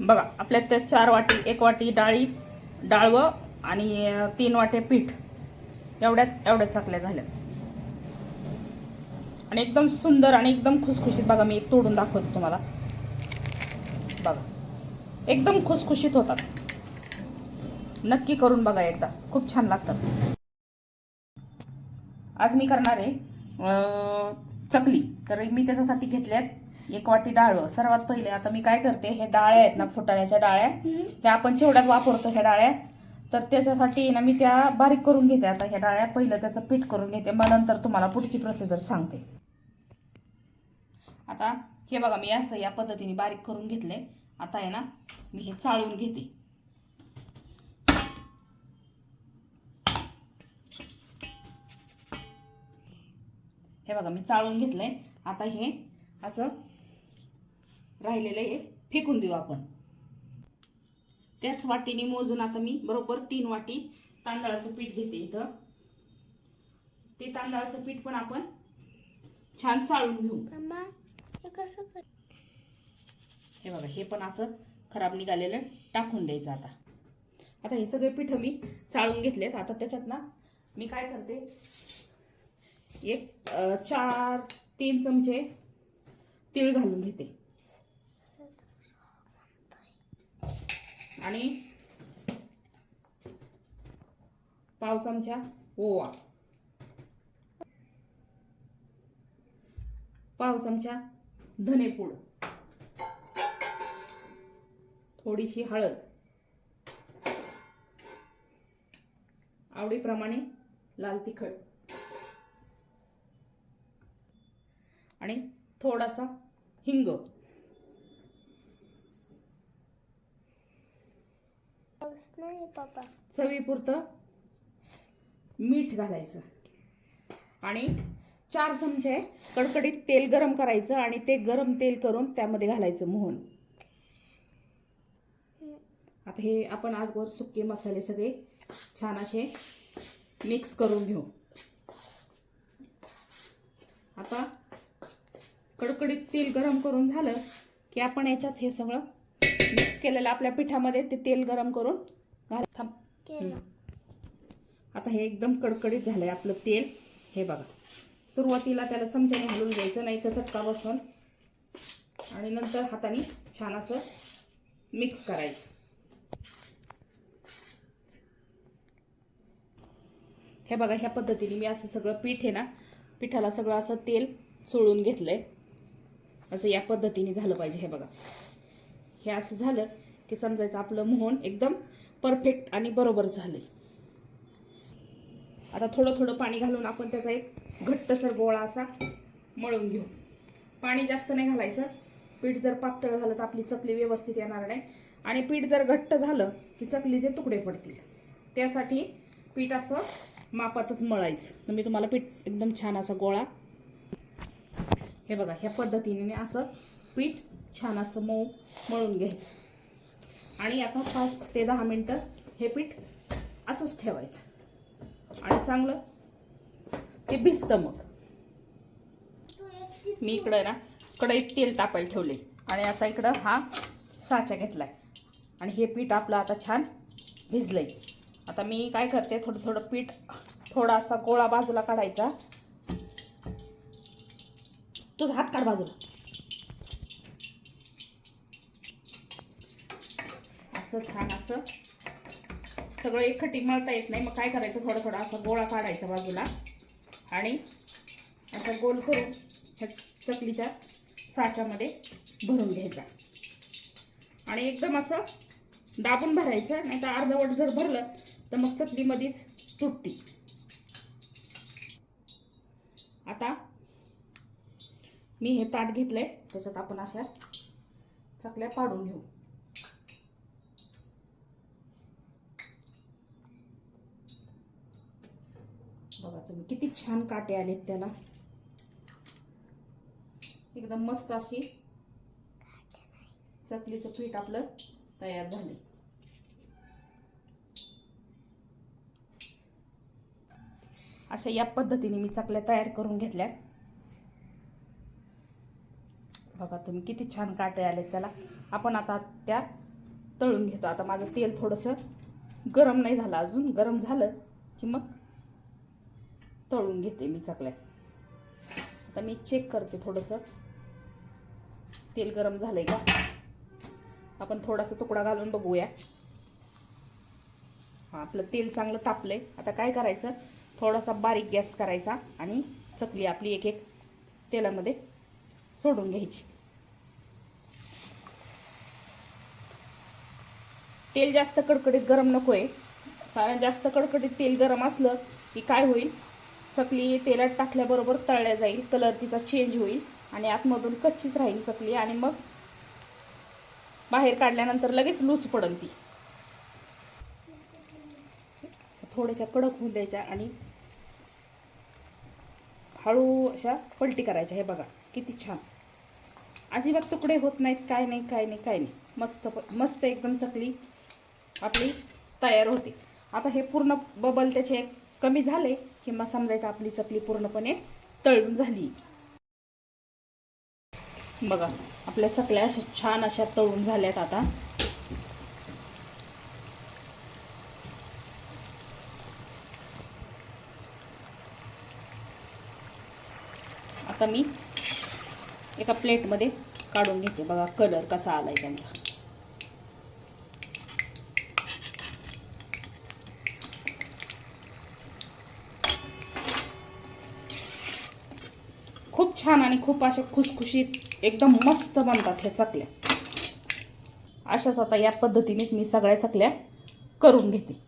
बघा आपल्यात त्या चार वाटी एक वाटी डाळी डाळवं आणि तीन वाटे पीठ. एवढ्यात एवढ्या चाकल्या झाल्या आणि एकदम सुंदर आणि एकदम खुसखुशीत बघा मी तोडून दाखवतो तुम्हाला. बघा एकदम खुसखुशीत होतात. नक्की करून बघा एकदा. खूप छान लागतात. आज मी करणार आहे चकली. तर मी त्याच्यासाठी घेतल्यात. एक वाटी डाळ. सर्वात पहिले आता मी काय करते हे डाळ्या आहेत ना फुटाण्याच्या डाळ्या ह्या आपण चिवड्यात वापरतो ह्या डाळ्या. तर त्याच्यासाठी ना मी त्या बारीक करून घेते. आता ह्या डाळ्या पहिलं त्याचं पीठ करून घेते. मग नंतर तुम्हाला पुढची प्रोसिजर सांगते. आता हे बघा मी असं या पद्धतीने बारीक करून घेतले आता आहे ना मी हे चाळून घेते. हे बघा मी चाळून घेतलंय. आता हे असं राहिलेलं हे फेकून देऊ आपण. त्याच वाटीने मोजून आता मी बरोबर तीन वाटी तांदळाचं पीठ घेते इथं. ते तांदळाचं पीठ पण आपण छान चाळून घेऊ. हे हे बघा हे पण असं खराब निघालेलं टाकून द्यायचं आता. आता हे सगळे पीठ मी चाळून घेतलेत. आता त्याच्यात ना मी काय करते एक चार तीन चमचे तीळ घालून घेते. आणि पाव चमचा ओवा. पाव चमचा धनेपूड. थोडीशी हळद. आवडीप्रमाणे लाल तिखट. आणि थोडासा हिंग. नाही चवीपुरतं मीठ घालायचं. आणि चार चमचे कडकडीत तेल गरम करायचं आणि ते गरम तेल करून त्यामध्ये घालायचं मोहन. आता हे आपण आजवर सुके मसाले सगळे छान असे मिक्स करून घेऊ. आता कडकडीत तेल गरम करून झालं की आपण याच्यात हे सगळं मिक्स केलेलं आपल्या पिठामध्ये ते तेल गरम करून घाल थांब. आता हे एकदम कडकडीत झालंय आपलं तेल. हे बघा. सुरुवातीला त्याला चमच्याने हलवून घ्यायचं नाही तर चटका बसून. आणि नंतर हाताने छान असं मिक्स करायचं. हे बघा ह्या पद्धतीने मी असं सगळं पीठ आहे ना पिठाला सगळं असं तेल चोळून घेतलंय. असं या पद्धतीने झालं पाहिजे. हे बघा. हे असं झालं की समजायचं आपलं मोहन एकदम परफेक्ट आणि बरोबर झालंय. आता थोडं थोडं पाणी घालून आपण त्याचा एक घट्टसर गोळा असा मळून घेऊ. पाणी जास्त नाही घालायचं. पीठ जर पातळ झालं तर आपली चकली व्यवस्थित येणार नाही. आणि पीठ जर घट्ट झालं की चकलीचे तुकडे पडतील. त्यासाठी पीठ असं मापातच मळायचं. तर मी तुम्हाला पीठ एकदम छान असा गोळा हे बघा ह्या पद्धतीने असं पीठ छान असं मऊ मळून घ्यायचं. आणि आता पाच ते दहा मिनटं हे पीठ असंच ठेवायचं. आणि चांगलं ते भिजतं मग. मी इकडं ना कढईत तेल तापायला ठेवले. आणि आता इकडं हा साचा घेतलाय. आणि हे पीठ आपलं आता छान भिजलंय. आता मी काय करते थोडं थोडं पीठ थोडासा गोळा बाजूला काढायचा. तुझा हात काढ बाजूला. असं छान असं. सगळं एकखटी मळता येत नाही. मग काय करायचं? थोडं थोडं असं गोळा काढायचा बाजूला. आणि असा गोल करून ह्या चकलीच्या साच्यामध्ये भरून घ्यायचा. आणि एकदम असं दाबून भरायचं. नाही तर अर्धवट जर भरलं तर मग चकलीमध्येच तुटती आता मी हे ताट घेतलंय त्याच्यात आपण अशा चकल्या पाडून घेऊ. बघा तुम्ही किती छान काटे आलेत त्याला. एकदम मस्त अशी चकलीचं पीठ आपलं तयार झाले अशा या पद्धतीने मी चकल्या तयार करून घेतल्या बघा तुम्ही किती छान काटे आलेत त्याला. आपण आता त्या तळून घेतो. आता माझं तेल थोडंसं गरम नाही झालं अजून. गरम झालं की मग तळून घेते मी चकल्या आता मी चेक करते थोडंसं. तेल गरम झालंय का? आपण थोडासा तुकडा घालून बघूया. हा आपलं तेल चांगलं तापलंय. आता काय करायचं? थोडासा बारीक गॅस करायचा आणि चकली आपली एक एक तेलामध्ये सोडून घ्यायची. तेल जास्त कडकडीत गरम नको आहे कारण जास्त कडकडीत तेल गरम असलं की काय होईल? चकली तेलात टाकल्याबरोबर तळल्या जाईल कलर तिचा चेंज होईल आणि आतमधून कच्चीच राहील चकली आणि मग बाहेर काढल्यानंतर लगेच लूज पडल ती. थोड्याशा कडक होऊन द्यायच्या आणि हळू अशा पलटी करायच्या. हे बघा. किती छान. अजिबात तुकडे होत नाहीत काय नाही काय नाही काय नाही. मस्त मस्त एकदम चकली आपली तयार होते. आता हे पूर्ण बबल त्याचे कमी झाले की मग समजायचं आपली चकली पूर्णपणे तळून झाली. बघा आपल्या चकल्या अशा छान अशा तळून झाल्यात आता. आता मी एका प्लेटमध्ये काढून घेते. बघा कलर कसा आला आहे त्यांचा. खूप छान आणि खूप अशा खुसखुशीत एकदम मस्त बनतात ह्या चकल्या. अशाच आता या पद्धतीनेच मी सगळ्या चकल्या करून घेते.